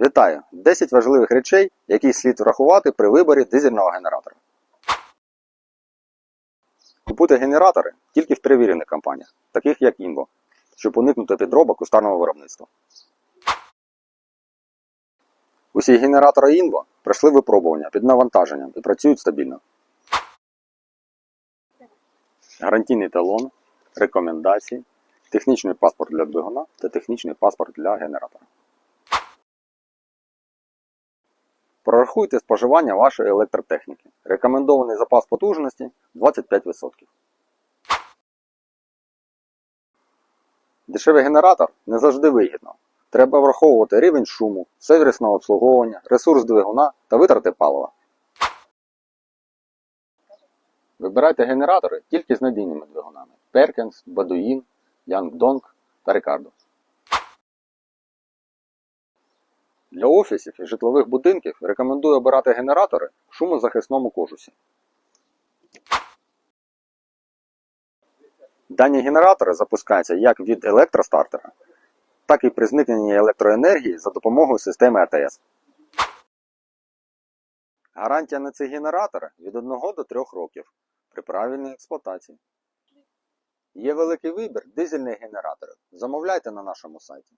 Вітаю! 10 важливих речей, які слід врахувати при виборі дизельного генератора. Купуйте генератори тільки в перевірених компаніях, таких як Інво, щоб уникнути підробок кустарного виробництва. Усі генератори Інво пройшли випробування під навантаженням і працюють стабільно. Гарантійний талон, рекомендації, технічний паспорт для двигуна та технічний паспорт для генератора. Прорахуйте споживання вашої електротехніки. Рекомендований запас потужності 25%. Дешевий генератор не завжди вигідно. Треба враховувати рівень шуму, сервісного обслуговування, ресурс двигуна та витрати палива. Вибирайте генератори тільки з надійними двигунами Perkins, Baduin, Yangdong та Ricardo. Для офісів і житлових будинків рекомендую обирати генератори в шумозахисному кожусі. Дані генератори запускаються як від електростартера, так і при зникненні електроенергії за допомогою системи АТС. Гарантія на ці генератори від 1 до 3 років при правильній експлуатації. Є великий вибір дизельних генераторів. Замовляйте на нашому сайті.